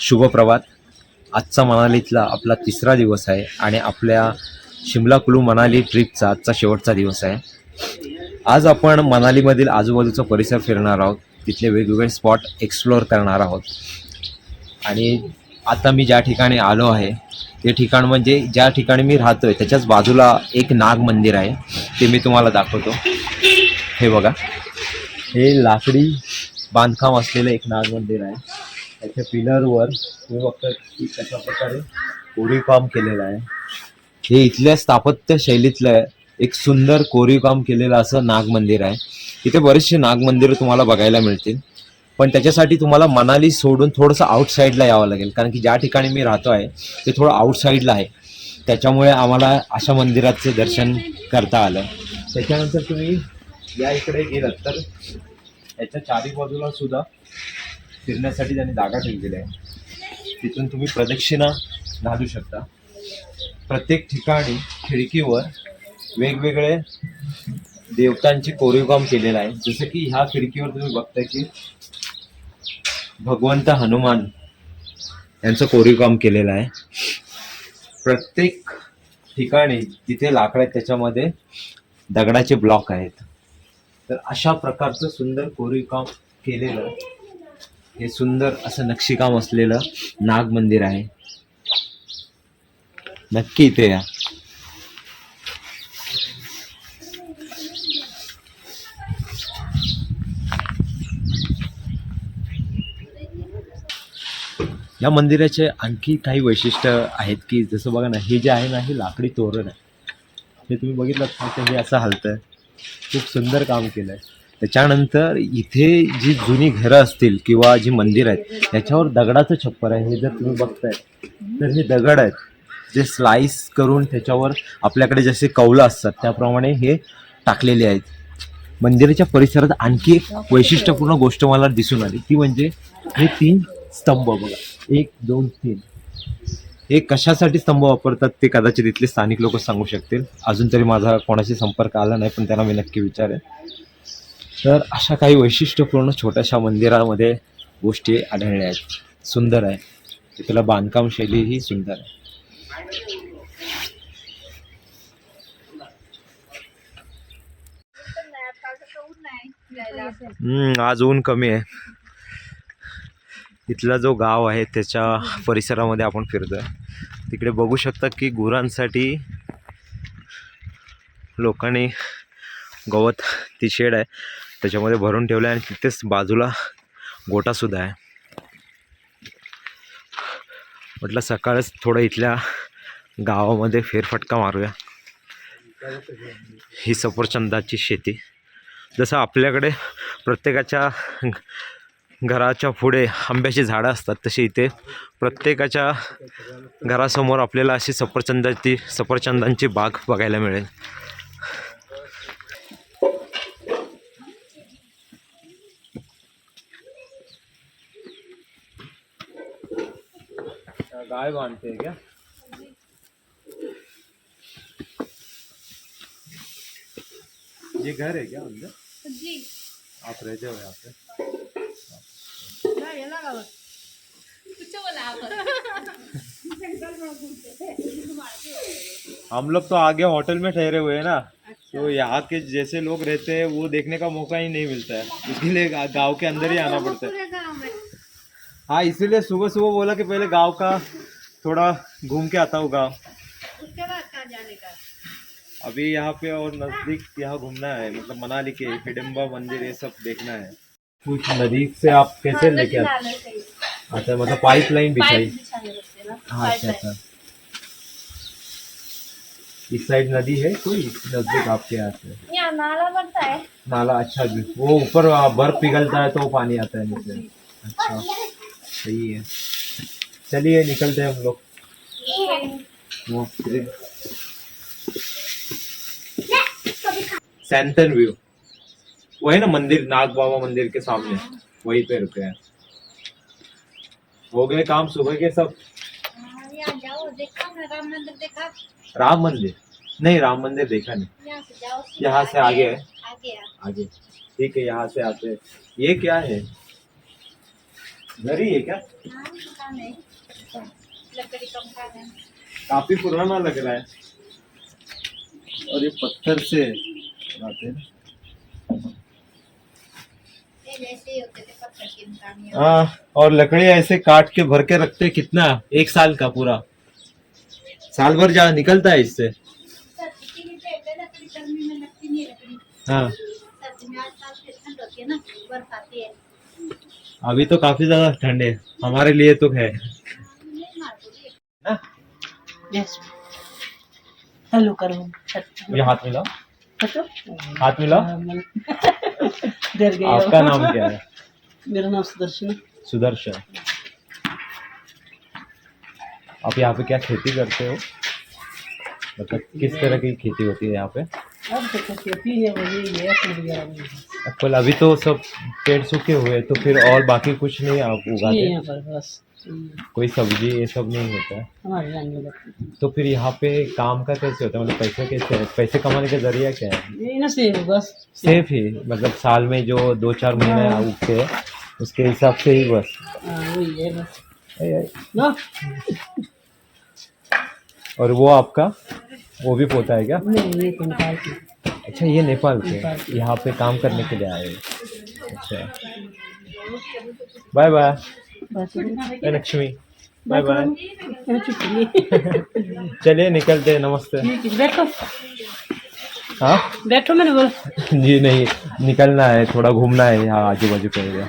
शुभप्रभात आजचा मनालीतला आपला तिसरा दिवस आहे आणि आपल्या शिमला कुलू मनाली ट्रिपचा आजचा शेवटचा दिवस आहे. आज आपण मनालीमधील आजूबाजूचा परिसर फिरणार आहोत. तिथले वेगवेगळे स्पॉट एक्सप्लोअर करणार आहोत. आणि आता मी ज्या ठिकाणी आलो आहे ते ठिकाण म्हणजे ज्या ठिकाणी मी राहतो आहे त्याच्याच बाजूला एक नाग मंदिर आहे. ते मी तुम्हाला दाखवतो. हे बघा. हे लाकडी बांधकाम असलेलं एक नाग मंदिर आहे. त्याच्या पिलरवर तुम्ही बघता की कशा प्रकारे कोरीव काम केलेलं आहे. हे इथल्या स्थापत्य शैलीतलं आहे एक सुंदर कोरीव काम केलेलं असं नाग मंदिर आहे. इथे बरेचसे नाग मंदिरं तुम्हाला बघायला मिळतील. पण त्याच्यासाठी तुम्हाला मनाली सोडून थोडंसं आउटसाईडला यावं लागेल. कारण की ज्या ठिकाणी मी राहतो आहे ते थोडं आउटसाईडला आहे. त्याच्यामुळे आम्हाला अशा मंदिराचं दर्शन करता आलं. त्याच्यानंतर तुम्ही या इकडे गेलात तर याच्या चारी बाजूला सुद्धा फिरण्यासाठी त्यांनी जागा ठेवलेली आहे. तिथून तुम्ही प्रदक्षिणा घालू शकता. प्रत्येक ठिकाणी खिडकीवर वेगवेगळे देवतांचे कोरीवकाम केलेलं आहे. जसं की ह्या खिडकीवर तुम्ही बघताय की भगवंत हनुमान यांचं कोरीव काम केलेलं आहे. प्रत्येक ठिकाणी जिथे लाकड आहेत त्याच्यामध्ये दगडाचे ब्लॉक आहेत. तर अशा प्रकारचं सुंदर कोरीवकाम केलेलं हे सुंदर असं नक्षीकाम असलेलं नाग मंदिर आहे. नक्की इथे या. या मंदिराचे आणखी काही वैशिष्ट्य आहेत की जसं बघा ना हे जे आहे ना हे लाकडी तोरण आहे. हे तुम्ही बघितलं का? ते हे असं हलतं खूप सुंदर काम केलं आहे त्याच्यानंतर इथे जी जुनी घरं असतील किंवा जी मंदिर आहेत त्याच्यावर दगडाचं छप्पर आहे. हे जर तुम्ही बघताय तर हे दगड आहेत. जे स्लाइस करून त्याच्यावर आपल्याकडे जसे कौलं असतात त्याप्रमाणे हे टाकलेले आहेत. मंदिराच्या परिसरात आणखी एक वैशिष्ट्यपूर्ण गोष्ट मला दिसून आली. ती म्हणजे हे तीन स्तंभ बघा. एक दोन तीन. हे कशासाठी स्तंभ वापरतात ते कदाचित इथले स्थानिक लोक सांगू शकतील. अजून तरी माझा कोणाशी संपर्क आला नाही पण त्यांना मी नक्की विचारेन. तर अशा काही वैशिष्ट्यपूर्ण छोट्याशा मंदिरामध्ये गोष्टी आढळल्या आहेत. सुंदर आहे. तिथला बांधकाम शैली ही सुंदर आहे. आज ऊन कमी आहे. इथला जो गाव आहे त्याच्या परिसरामध्ये आपण फिरतोय. तिकडे बघू शकता की गुरांसाठी लोकांनी गवत ती शेड आहे. त्याच्यामध्ये भरून ठेवलं आहे आणि तिथेच बाजूला गोटासुद्धा आहे. म्हटलं सकाळच थोडं इथल्या गावामध्ये फेरफटका मारूया. ही सफरचंदाची शेती. जसं आपल्याकडे प्रत्येकाच्या घराच्या पुढे आंब्याची झाडं असतात तशी इथे प्रत्येकाच्या घरासमोर आपल्याला अशी सफरचंदाची सफरचंदांची बाग बघायला मिळेल. गाय बांधते हैं क्या? ये घर है क्या अंदर? जी। आप रहते हो यहाँ पे। कुछ बोला आप। हम लोग तो आगे होटल में ठहरे हुए हैं ना। तो यहाँ के जैसे लोग रहते हैं वो देखने का मौका ही नहीं मिलता है। इसलिए गा- गाँव के अंदर ही आना पड़ता है। पूरे गाँव में। हाँ इसीलिए सुबह सुबह बोला कि पहले गाँव का थोड़ा घूम के आता हूँ गाँव। उसके बाद कहाँ जाने का? अभी यहाँ पे और नज़दीक यहाँ घूमना है मतलब मनाली के हिडम्बा मंदिर ये सब देखना है। कुछ नदी से आप कैसे लेके आते? अच्छा मतलब पाइप लाइन बिछाई हाँ अच्छा अच्छा। इस साइड नदी है कोई? नज़दीक आपके यहाँ से? यहाँ नाला बनता है। नाला अच्छा जी वो ऊपर बर्फ़ पिघलता है तो वो पानी आता है नीचे। अच्छा। सही है। चलिए, निकलते हैं हम लोग। वो सैंटन व्यू वही ना मंदिर, नाग बाबा मंदिर के सामने। वहीं पे रुके हैं। हो गए काम, सुबह के सब। राम मंदिर? देखा राम मंदिर नहीं, राम मंदिर देखा नहीं। यहाँ से से आगे है। आगे। ठीक है, यहाँ से आते ये क्या है? घरी है क्या? हाँ दुकान है लकड़ी का मकान है काफी पुराना लग रहा है। और ये पत्थर से बनाते हैं। ये जैसे ही होते थे पत्थर की मकान ये हाँ और लकड़ी ऐसे काट के भर के रखते हैं कितना? एक साल का पूरा। साल भर जा निकलता है इससे। सर्दी के लिए पहले लकड़ी गर्मी में लगती नहीं है। अभी तो काफ़ी ज़्यादा ठंड है। हमारे लिए तो है। हेलो करो मुझे हाथ हटो हाथ डर गए आपका नाम क्या है? मेरा नाम सुदर्शन सुदर्शन। आप यहाँ पे क्या खेती करते हो? मतलब किस तरह की खेती होती है यहाँ पे? अब तो खेती है वो यही है फूल वगैरह में अभी तो सब पेड़ सूखे हुए तो फिर और बाकी कुछ नहीं आप उगाते यहाँ पर बस कोई सब्ज़ी ये सब नहीं होता है? हमारे तो फिर यहाँ पे काम का कैसे होता है? मतलब पैसे कैसे है पैसे कमाने का ज़रिया क्या है? ना सेव बस। सेफ़ ही मतलब साल में जो दो चार महीने उगते हैं उसके हिसाब से ही बस। हाँ वही है बस। और वो आपका? वो भी पोता है क्या? नहीं ये निकाल के। अच्छा ये नेपाल के यहाँ पे काम करने के लिए आए अच्छा। Bye bye Lakshmi bye bye चलिए निकलते हैं। नमस्ते। बैठो। हाँ? बैठो मैंने बोला जी नहीं। निकलना है थोड़ा घूमना है यहाँ आजू बाजू के एरिया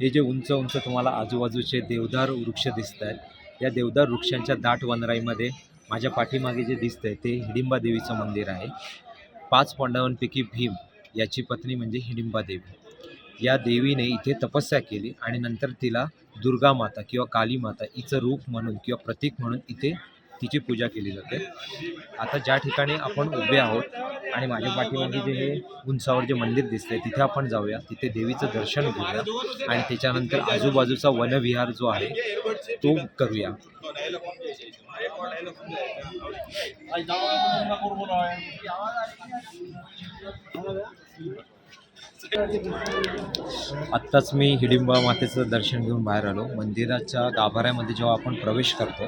हे जे उंच उंच तुम्हाला आजूबाजूचे देवदार वृक्ष दिसत आहेत या देवदार वृक्षांच्या दाट वनराईमध्ये माझ्या पाठीमागे जे दिसतंय ते हिडिंबा देवीचं मंदिर आहे. पाच पांडवांपैकी भीम याची पत्नी म्हणजे हिडिंबा देवी. या देवीने इथे तपस्या केली आणि नंतर तिला दुर्गा माता किंवा काली माता हिचं रूप म्हणून किंवा प्रतीक म्हणून इथे तिची पूजा केली जाते. आता ज्या ठिकाणी आपण उभे आहोत आणि माझ्या पाठीमागे जे हे उंचावर जे मंदिर दिसतंय तिथे आपण जाऊया. तिथे देवीचं दर्शन घेऊया आणि त्याच्यानंतर आजूबाजूचा वनविहार जो आहे तो करूया. आत्ताच मी हिडिंबा मातेचं दर्शन घेऊन बाहेर आलो. मंदिराच्या गाभाऱ्यामध्ये जेव्हा आपण प्रवेश करतो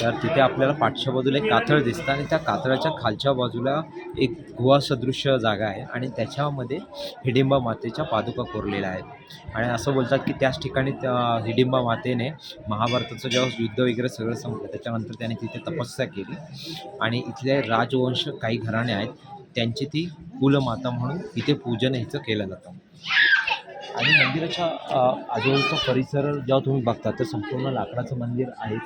तर तिथे आपल्याला पाठच्या बाजूला एक कातळ दिसतं आणि त्या कातळाच्या खालच्या बाजूला एक गुहासदृश्य जागा आहे आणि त्याच्यामध्ये हिडिंबा मातेच्या पादुका कोरलेल्या आहेत. आणि असं बोलतात की त्याच ठिकाणी त्या हिडिंबा मातेने महाभारताचं जेव्हा युद्ध वगैरे सगळं संपलं त्याच्यानंतर त्याने तिथे तपस्या केली. आणि इथले राजवंश काही घराणे आहेत त्यांची ती कुलमाता म्हणून इथे पूजन हिचं केलं जातं. आणि मंदिराच्या आजूबाजूचा परिसर जेव्हा तुम्ही बघता तर संपूर्ण लाकडाचं मंदिर आहेच.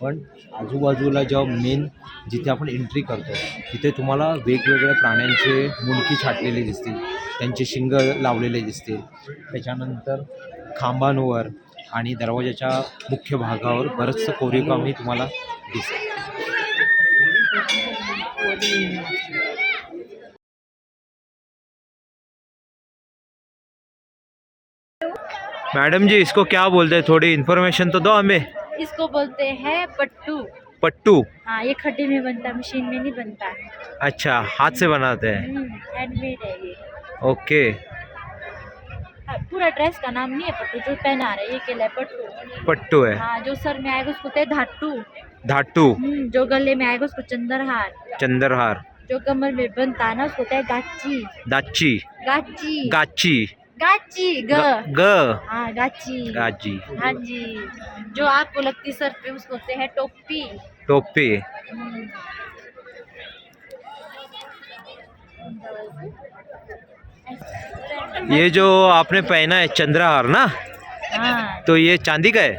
पण आजूबाजूला जेव्हा मेन जिथे आपण एंट्री करतो तिथे तुम्हाला वेगवेगळ्या प्राण्यांचे मुंडकी छाटलेले दिसतील त्यांचे शिंग लावलेले दिसतील. त्याच्यानंतर खांबांवर आणि दरवाजाच्या मुख्य भागावर बरंचसं कोरीवकामही तुम्हाला दिसेल. मैडम जी इसको क्या बोलते हैं? थोड़ी इन्फॉर्मेशन तो दो हमें। इसको बोलते हैं पट्टू। पट्टू? हाँ ये खड्डे में बनता मशीन में नहीं बनता। अच्छा हाथ से बनाते हैं। हैंडमेड है ये। ओके। हाँ, पूरा ड्रेस का नाम नहीं है पट्टू जो पहना रहे ये केला है पट्टू। पट्टू है। हाँ जो सर में आएगा उसको धाटू। धाटू। हम्म, जो गले में आएगा उसको चंद्रहार। चंद्रहार। जो कमर में बनता है ना उसको गाची दाची गाची गाची गाची ग। ग हाँ गाची। गाची। हाँ जी। जो आपको लगती सर पे उसको कहते हैं टोपी। टोपी। हम्म, ये जो आपने पहना है चंद्रहार ना हाँ। तो ये चांदी का है?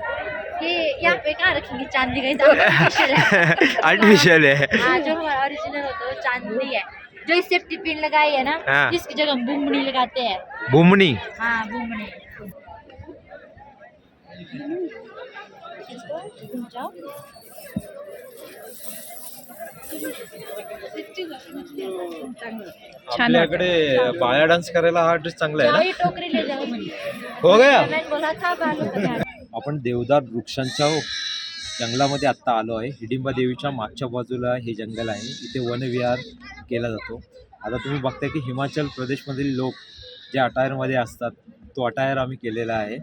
ये यहाँ पे कहाँ रखेंगे चांदी का आर्टिफिशियल है। आर्टिफिशियल है। हाँ जो हमारा ओरिजिनल होता है वो चांदी है। जो इस सेफ्टी पिन लगाई है ना हाँ। इसकी जगह बुमड़ी लगाते हैं। बुमनी? हाँ जाओ आपल्याकडे बाया डान्स करायला हा ड्रेस चांगला आहे ये टोकरी ले जाओ ना हो गया? मैंने बोला था बालों को ध्यान आपण देवदार वृक्षांच्या जंगलामध्ये आत्ता आलो आहे. हिडिंबा देवीच्या मागच्या बाजूला हे जंगल आहे. इथे वनविहार केला जातो. आता तुम्ही बघताय की हिमाचल प्रदेशमधील लोक जे अटायरमध्ये असतात तो अटायर आम्ही केलेला आहे.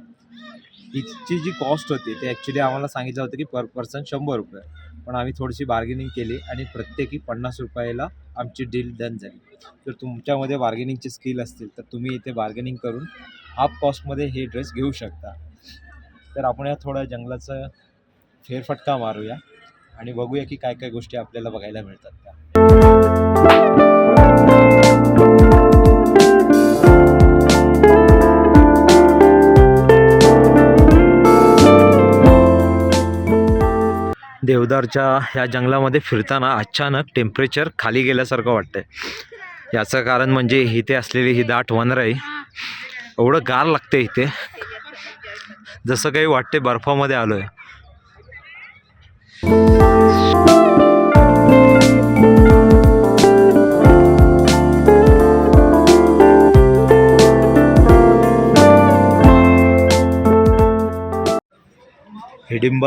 हिची जी कॉस्ट होती ते ॲक्च्युली आम्हाला सांगितलं होतं की पर पर्सन शंभर रुपये. पण आम्ही थोडीशी बार्गेनिंग केली आणि प्रत्येकी पन्नास रुपयाला आमची डील डन झाली. जर तुमच्यामध्ये बार्गेनिंगचे स्किल असतील तर तुम्ही इथे बार्गेनिंग करून हाफ कॉस्टमध्ये हे ड्रेस घेऊ शकता. तर आपण या थोड्या जंगलाचं फेरफटका मारूया आणि बघूया की काय काय गोष्टी आपल्याला बघायला मिळतात त्या. देवदारच्या ह्या जंगलामध्ये फिरताना अचानक टेम्परेचर खाली गेल्यासारखं वाटतंय. याचं कारण म्हणजे इथे असलेली ही दाट वनराई एवढं गार लागते इथे. जसं काही वाटते बर्फामध्ये आलो आहे हिडिंबा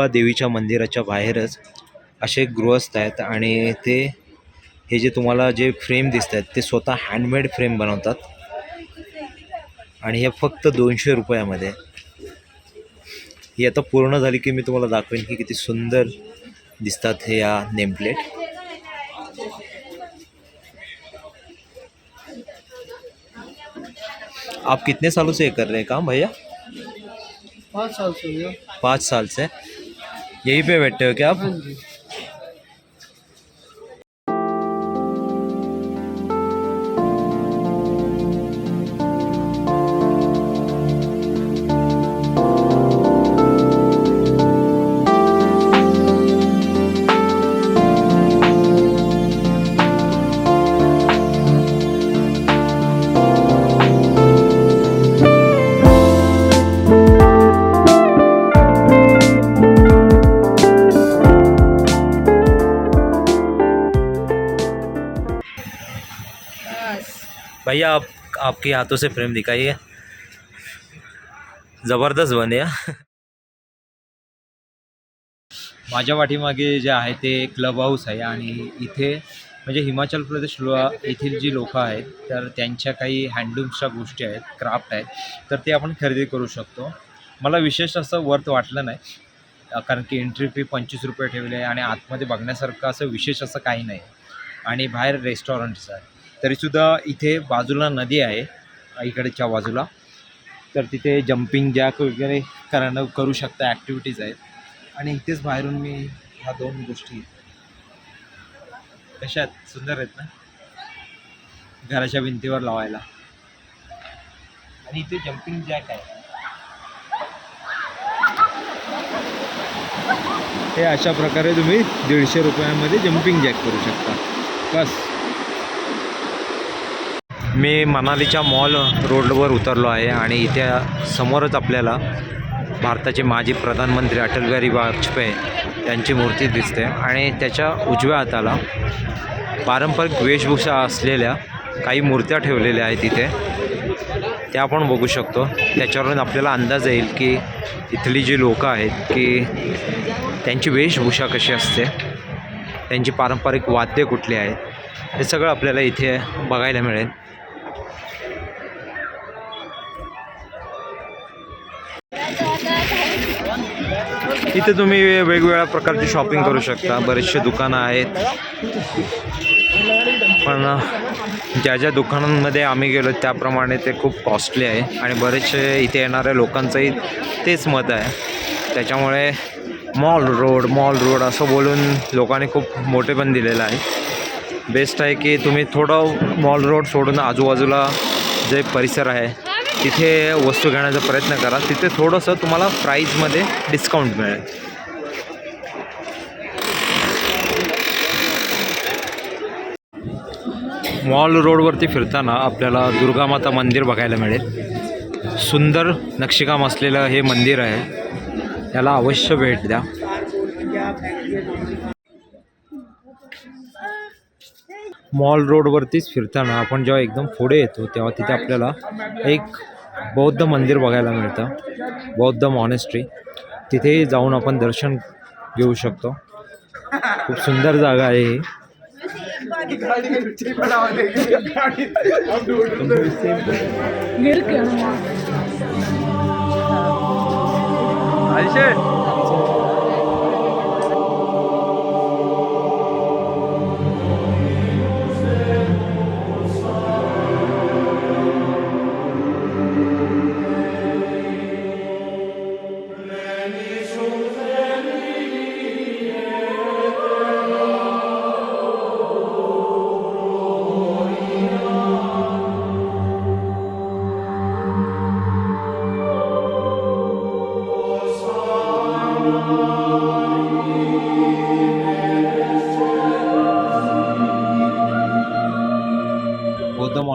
देवीच्या मंदिराच्या बाहेरच असे गृहस्थ आहेत आणि ते हे जे तुम्हाला जे फ्रेम दिसत आहेत ते स्वतः हँडमेड फ्रेम बनवतात. आणि हे फक्त दोनशे रुपयामध्ये. ही आता पूर्ण झाली की मी तुम्हाला दाखवेन की किती सुंदर दिसतात हे या नेमप्लेट आप कितने सालों से ये कर रहे हैं काम भैया? पाँच साल से पाँच साल से। यहीं पे बैठे हो क्या आप? भैया आप आपके हाथों से फ्रेम दिखाइए। जबरदस्त बने। माझ्या पाठीमागे जे आहे ते क्लब हाऊस आहे आणि इथे म्हणजे हिमाचल प्रदेश लो येथील जी लोकं आहेत तर त्यांच्या काही हँडलूम्सच्या गोष्टी आहेत क्राफ्ट आहेत तर ते आपण खरेदी करू शकतो. मला विशेष असं वर्थ वाटलं नाही कारण की एंट्री फी पंचवीस रुपये ठेवले आहे आणि आतमध्ये बघण्यासारखं असं विशेष असं काही नाही. आणि बाहेर रेस्टॉरंट्स आहे तरीसुद्धा इथे बाजूला नदी आहे इकडच्या बाजूला. तर तिथे जम्पिंग जॅक वगैरे करणं करू शकता ॲक्टिव्हिटीज आहेत. आणि इथेच बाहेरून मी ह्या दोन गोष्टी कशा आहेत सुंदर आहेत ना? घराच्या भिंतीवर लावायला. आणि इथे जम्पिंग जॅक आहे. हे अशा प्रकारे तुम्ही दीडशे रुपयामध्ये जम्पिंग जॅक करू शकता. बस. मी मनालीच्या मॉल रोडवर उतरलो आहे आणि इथे समोरच आपल्याला भारताचे माजी प्रधानमंत्री अटल बिहारी वाजपेयी यांची मूर्ती दिसते आणि त्याच्या उजव्या हाताला पारंपरिक वेशभूषा असलेल्या काही मूर्त्या ठेवलेल्या आहेत इथे. त्या आपण बघू शकतो. त्याच्यावरून आपल्याला अंदाज येईल की इथली जी लोकं आहेत की त्यांची वेशभूषा कशी असते त्यांची पारंपरिक वाद्य कुठली आहेत हे सगळं आपल्याला इथे बघायला मिळेल. इथे तुम्ही वेगवेगळ्या प्रकारची शॉपिंग करू शकता. बरेचसे दुकानं आहेत. पण ज्या ज्या दुकानांमध्ये आम्ही गेलो त्याप्रमाणे ते खूप कॉस्टली आहे. आणि बरेचसे इथे येणाऱ्या लोकांचंही तेच मत आहे. त्याच्यामुळे मॉल रोड मॉल रोड असं बोलून लोकांनी खूप मोठे पण दिलेलं आहे. बेस्ट आहे की तुम्ही थोडं मॉल रोड सोडून आजूबाजूला जे परिसर आहे तिथे वस्तू घेण्याचा प्रयत्न करा. तिथे थोडंसं तुम्हाला प्राईजमध्ये डिस्काउंट मिळेल. मॉल रोडवरती फिरताना आपल्याला दुर्गामाता मंदिर बघायला मिळेल. सुंदर नक्षीकाम असलेलं हे मंदिर आहे. याला अवश्य भेट द्या. मॉल रोडवरतीच फिरताना आपण जेव्हा एकदम पुढे येतो तेव्हा तिथे आपल्याला एक बौद्ध मंदिर बघायला मिळतं. बौद्ध मॉनेस्ट्री तिथेही जाऊन आपण दर्शन घेऊ शकतो. खूप सुंदर जागा आहे ही.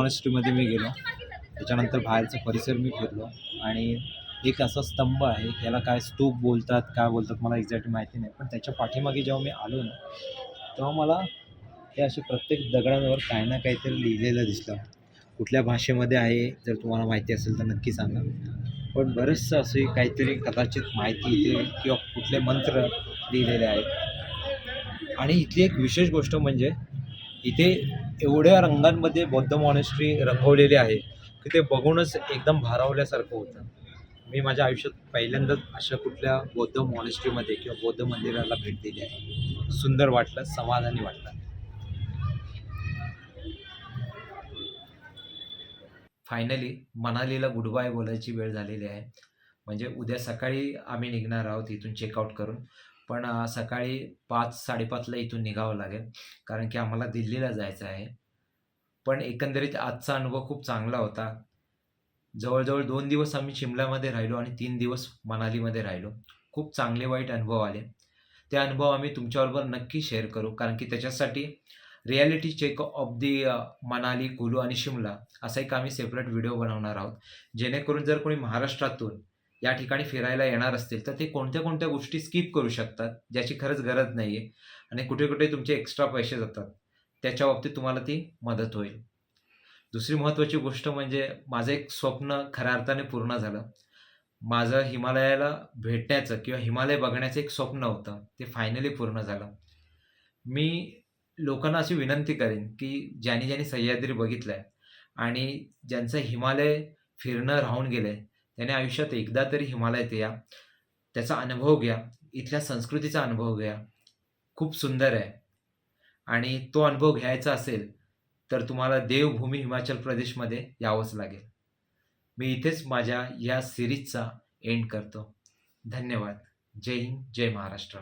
युनिव्हर्सिटीमध्ये मी गेलो. त्याच्यानंतर बाहेरचा परिसर मी फिरलो. आणि एक असा स्तंभ आहे याला काय स्तूप बोलतात काय बोलतात मला एक्झॅक्ट माहिती नाही. पण त्याच्या पाठीमागे जेव्हा मी आलो ना तेव्हा मला हे असे प्रत्येक दगडांवर काही ना काहीतरी लिहिलेलं दिसलं. कुठल्या भाषेमध्ये आहे जर तुम्हाला माहिती असेल तर नक्की सांगा. पण बरेचसं असे काहीतरी कदाचित माहिती इथे किंवा कुठले मंत्र लिहिलेले आहेत. आणि इथली एक विशेष गोष्ट म्हणजे इथे एवढ्या रंगांमध्ये बौद्ध मॉनेस्ट्री रंगवलेली आहे की ते बघूनच एकदम भारावल्यासारखं होतं. मी माझ्या आयुष्यात पहिल्यांदाच अशा कुठल्या बौद्ध मॉनेस्ट्रीमध्ये किंवा बौद्ध मंदिराला भेट दिली आहे. सुंदर वाटलं समाधानी वाटलं. फायनली मनालीला गुड बाय बोलायची वेळ झालेली आहे. म्हणजे उद्या सकाळी आम्ही निघणार आहोत इथून चेकआउट करून. पण सकाळी पाच साडेपाचला इथून निघावं लागेल. कारण की आम्हाला दिल्लीला जायचं आहे. पण एकंदरीत आजचा अनुभव खूप चांगला होता. जवळजवळ दोन दिवस आम्ही शिमल्यामध्ये राहिलो आणि तीन दिवस मनालीमध्ये राहिलो. खूप चांगले वाईट अनुभव आले. ते अनुभव आम्ही तुमच्याबरोबर नक्की शेअर करू. कारण की त्याच्यासाठी reality check of the Manali Kullu आणि शिमला असा एक आम्ही सेपरेट व्हिडिओ बनवणार आहोत. जेणेकरून जर कोणी महाराष्ट्रातून या ठिकाणी फिरायला येणार असतील तर ते कोणत्या कोणत्या गोष्टी स्किप करू शकतात ज्याची खरंच गरज नाही आहे आणि कुठे कुठे तुमचे एक्स्ट्रा पैसे जातात त्याच्या बाबतीत तुम्हाला ती मदत होईल. दुसरी महत्त्वाची गोष्ट म्हणजे माझं एक स्वप्न खऱ्या अर्थाने पूर्ण झालं. माझं हिमालयाला भेटण्याचं किंवा हिमालय बघण्याचं एक स्वप्न होतं ते फायनली पूर्ण झालं. मी लोकांना अशी विनंती करेन की ज्यांनी ज्यांनी सह्याद्री बघितलं आहे आणि ज्यांचं हिमालय फिरणं राहून गेलं आहे त्याने आयुष्यात एकदा तरी हिमालयात या. त्याचा अनुभव घ्या. इथल्या संस्कृतीचा अनुभव घ्या. खूप सुंदर आहे. आणि तो अनुभव घ्यायचा असेल तर तुम्हाला देवभूमी हिमाचल प्रदेशमध्ये यावंच लागेल. मी इथेच माझ्या या सिरीजचा एंड करतो. धन्यवाद. जय हिंद जय महाराष्ट्र.